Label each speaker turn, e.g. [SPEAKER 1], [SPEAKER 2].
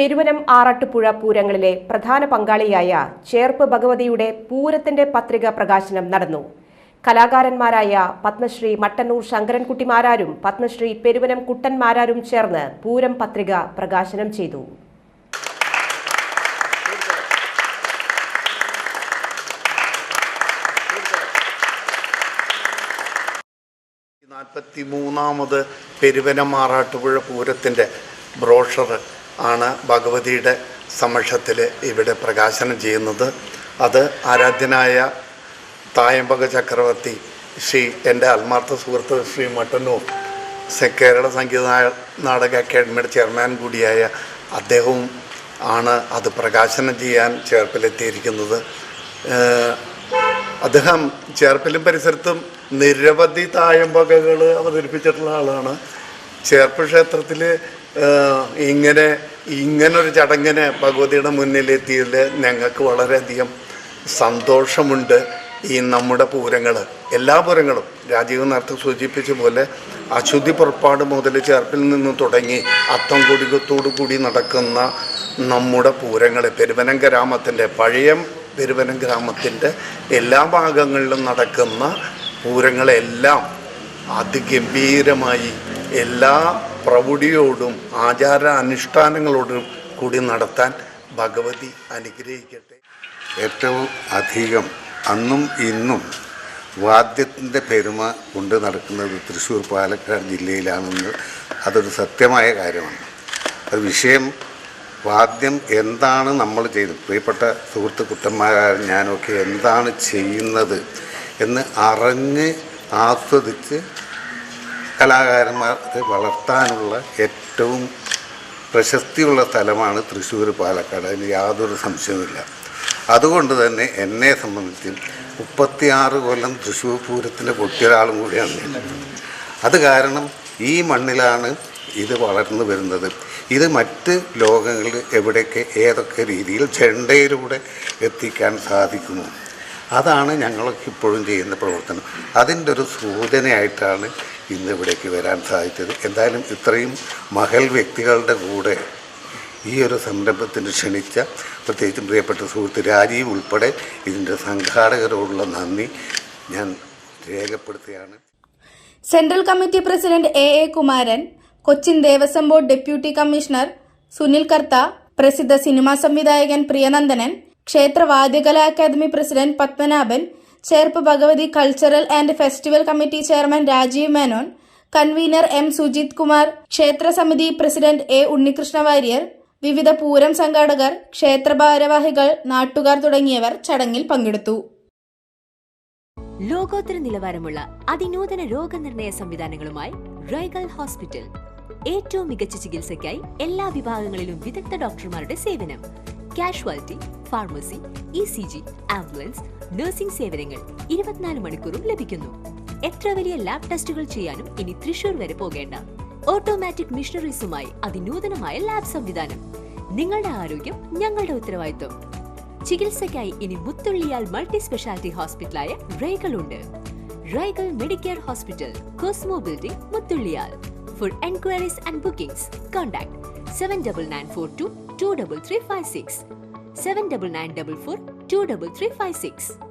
[SPEAKER 1] പെരുവനം ആറാട്ടുപുഴ പൂരങ്ങളിലെ പ്രധാന പങ്കാളിയായ ചേർപ്പ് ഭഗവതിയുടെ പൂരത്തിന്റെ പത്രിക പ്രകാശനം നടന്നു. കലാകാരന്മാരായ പത്മശ്രീ മട്ടന്നൂർ ശങ്കരൻകുട്ടിമാരാരും പത്മശ്രീ പെരുവനം കുട്ടന്മാരാരും ചേർന്ന് പൂരം പത്രിക പ്രകാശനം ചെയ്തു.
[SPEAKER 2] നാൽപ്പത്തി മൂന്നാമത് പെരുവനം ആറാട്ടുപുഴ പൂരത്തിന്റെ ബ്രോഷർ ആണ് ഭഗവതിയുടെ സമക്ഷത്തിൽ ഇവിടെ പ്രകാശനം ചെയ്യുന്നത്. അത് ആരാധ്യനായ തായമ്പക ചക്രവർത്തി ശ്രീ എന്റെ ആത്മാർത്ഥ സുഹൃത്ത് ശ്രീ മട്ടന്നൂർ കേരള സംഗീത നാടക അക്കാദമിയുടെ ചെയർമാൻ കൂടിയായ അദ്ദേഹവും ആണ് അത് പ്രകാശനം ചെയ്യാൻ ചേർപ്പിലെത്തിയിരിക്കുന്നത് അദ്ദേഹം ചേർപ്പിലും പരിസരത്തും നിരവധി തായമ്പകകൾ അവതരിപ്പിച്ചിട്ടുള്ള ആളാണ്. ചേർപ്പ് ക്ഷേത്രത്തിൽ ഇങ്ങനെ ഇങ്ങനൊരു ചടങ്ങിന് ഭഗവതിയുടെ മുന്നിലെത്തിയതിൽ ഞങ്ങൾക്ക് വളരെയധികം സന്തോഷമുണ്ട് ഈ നമ്മുടെ പൂരങ്ങൾ എല്ലാ പൂരങ്ങളും. രാജീവ് നേരത്തെ സൂചിപ്പിച്ച പോലെ അശുദ്ധി പുറപ്പാട് മുതൽ ചേർപ്പിൽ നിന്ന് തുടങ്ങി അത്തം കൊടികത്തോടു കൂടി നടക്കുന്ന നമ്മുടെ പൂരങ്ങൾ പെരുവനം ഗ്രാമത്തിന്റെ പഴയ പെരുവനം ഗ്രാമത്തിന്റെ എല്ലാ ഭാഗങ്ങളിലും നടക്കുന്ന പൂരങ്ങളെല്ലാം അതിഗംഭീരമായി എല്ലാ പ്രൗഢിയോടും ആചാര അനുഷ്ഠാനങ്ങളോടും കൂടി നടത്താൻ ഭഗവതി അനുഗ്രഹിക്കട്ടെ.
[SPEAKER 3] ഏറ്റവും അധികം അന്നും ഇന്നും വാദ്യത്തിന്റെ പെരുമ കൊണ്ട് നടക്കുന്നത് തൃശ്ശൂർ പാലക്കാട് ജില്ലയിലാണെന്ന് അതൊരു സത്യമായ കാര്യമാണ്. അത് വിഷയം വാദ്യം എന്താണ് നമ്മൾ ചെയ്തത്? പ്രിയപ്പെട്ട സുഹൃത്ത് കുട്ടന്മാരായ ഞാനൊക്കെ എന്താണ് ചെയ്യുന്നത് എന്ന് അറിഞ്ഞ് ആസ്വദിച്ച് കലാകാരന്മാരെ വളർത്താനുള്ള ഏറ്റവും പ്രശസ്തിയുള്ള സ്ഥലമാണ് തൃശ്ശൂർ പാലക്കാട്. അതിന് യാതൊരു സംശയവുമില്ല. അതുകൊണ്ട് തന്നെ എന്നെ സംബന്ധിച്ച് മുപ്പത്തിയാറ് കൊല്ലം തൃശ്ശൂർ പൂരത്തിന്റെ പൊട്ടിയൊരാളും കൂടിയാണ് അത് കാരണം ഈ മണ്ണിലാണ് ഇത് വളർന്നു വരുന്നത്. ഇത് മറ്റ് ലോകങ്ങളിൽ എവിടെയൊക്കെ ഏതൊക്കെ രീതിയിൽ ചെണ്ടയിലൂടെ എത്തിക്കാൻ സാധിക്കുന്നു. അതാണ് ഞങ്ങളൊക്കെ ഇപ്പോഴും ചെയ്യുന്ന പ്രവർത്തനം. അതിന്റെ ഒരു സൂചനയായിട്ടാണ് ഇന്ന് ഇവിടേക്ക് വരാൻ സാധിച്ചത്. എന്തായാലും ഇത്രയും മഹൽ വ്യക്തികളുടെ കൂടെ ഈ ഒരു സംരംഭത്തിന് ക്ഷണിച്ച പ്രത്യേകിച്ചും പ്രിയപ്പെട്ട സുഹൃത്ത് രാജീവ് ഉൾപ്പെടെ ഇതിന്റെ സംഘാടകരോടുള്ള നന്ദി ഞാൻ രേഖപ്പെടുത്തുകയാണ്.
[SPEAKER 4] Central committee president A A Kumaran Cochin Devaswom board deputy commissioner Sunil Kartha പ്രസിദ്ധ സിനിമാ സംവിധായകൻ പ്രിയനന്ദനൻ ക്ഷേത്ര വാദ്യകലാ academy president Padmanabhan Cherpu Bhagavathi cultural and festival committee chairman Rajeev Menon convener M Sujith Kumar ക്ഷേത്ര സമിതി പ്രസിഡന്റ് എ ഉണ്ണികൃഷ്ണ വാര്യർ വിവിധ പൂരം സംഘാടകർ ക്ഷേത്ര ഭാരവാഹികൾ നാട്ടുകാർ തുടങ്ങിയവർ ചടങ്ങിൽ പങ്കെടുത്തു.
[SPEAKER 5] ലോകോത്തര നിലവാരമുള്ള അതിനൂതന രോഗനിർണയ സംവിധാനങ്ങളുമായി റൈഗൽ ഹോസ്പിറ്റൽ. ഏറ്റവും മികച്ച ചികിത്സയ്ക്കായി എല്ലാ വിഭാഗങ്ങളിലും വിദഗ്ധ ഡോക്ടർമാരുടെ സേവനം. Casualty pharmacy E C G ambulance nursing സേവനങ്ങൾ ഇരുപത്തിനാല് മണിക്കൂറും ലഭിക്കുന്നു. എത്ര വലിയ ലാബ് ടെസ്റ്റുകൾ ചെയ്യാനും ഇനി തൃശൂർ വരെ പോകേണ്ട. ഓട്ടോമാറ്റിക് മിഷണറീസുമായി അതിനൂതനമായ ലാബ് സംവിധാനം. നിങ്ങളുടെ ആരോഗ്യം ഞങ്ങളുടെ ഉത്തരവാദിത്വം. ചികിത്സയ്ക്കായി ഇനി മുത്തുള്ളിയാൽ മൾട്ടി സ്പെഷ്യാലിറ്റി ഹോസ്പിറ്റലായ റൈഗൽ ഉണ്ട്. റൈഗൽ Medicare hospital Cosmo building മുത്തുള്ളിയാൽ. For enquiries and bookings contact 7994223356 7994423356